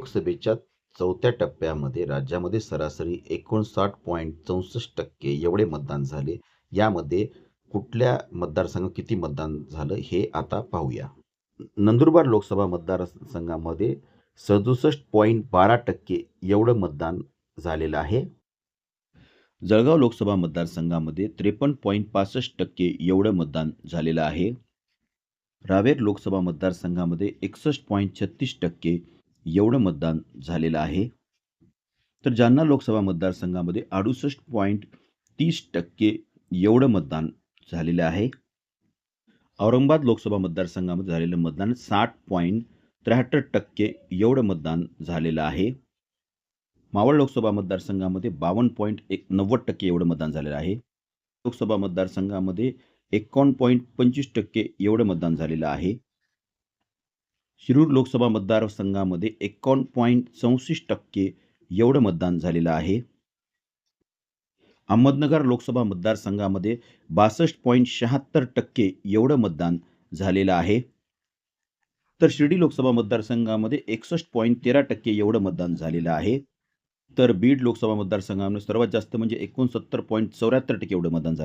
लोकसभेच्या चौथ्या टप्प्यामध्ये राज्यामध्ये सरासरी एकोणसाठ पॉईंट चौसष्ट टक्के एवढे मतदान झाले. यामध्ये कुठल्या मतदारसंघात किती मतदान झालं हे आता पाहूया. नंदुरबार लोकसभा मतदारसंघामध्ये सदुसष्ट पॉईंट बारा टक्के एवढं मतदान झालेलं आहे. जळगाव लोकसभा मतदारसंघामध्ये त्रेपन्न पॉईंट पासष्ट टक्के एवढं मतदान झालेलं आहे. रावेर लोकसभा मतदारसंघामध्ये एकसष्ट पॉईंट छत्तीस टक्के एवढं मतदान झालेलं आहे. तर जालना लोकसभा मतदारसंघामध्ये अडुसष्ट पॉईंट तीस टक्के एवढं मतदान झालेलं आहे. औरंगाबाद लोकसभा मतदारसंघामध्ये झालेलं मतदान साठ पॉईंट त्र्याहत्तर टक्के एवढं मतदान झालेलं आहे. मावळ लोकसभा मतदारसंघामध्ये बावन्न पॉईंट एक नव्वद टक्के एवढं मतदान झालेलं आहे. लोकसभा मतदारसंघामध्ये एकावन्न पॉईंट पंचवीस टक्के एवढं मतदान झालेलं आहे. शिरूर लोकसभा मतदारसंघामध्ये एकावन्न पॉईंट चौसष्ट टक्के एवढं मतदान झालेलं आहे. अहमदनगर लोकसभा मतदारसंघामध्ये बासष्ट पॉईंट शहात्तर टक्के एवढं मतदान झालेलं आहे. तर शिर्डी लोकसभा मतदारसंघामध्ये एकसष्ट पॉईंट तेरा टक्के एवढं मतदान झालेलं आहे. तर बीड लोकसभा मतदारसंघामध्ये सर्वात जास्त म्हणजे एकोणसत्तर पॉईंट चौऱ्याहत्तर टक्के एवढं मतदान झालं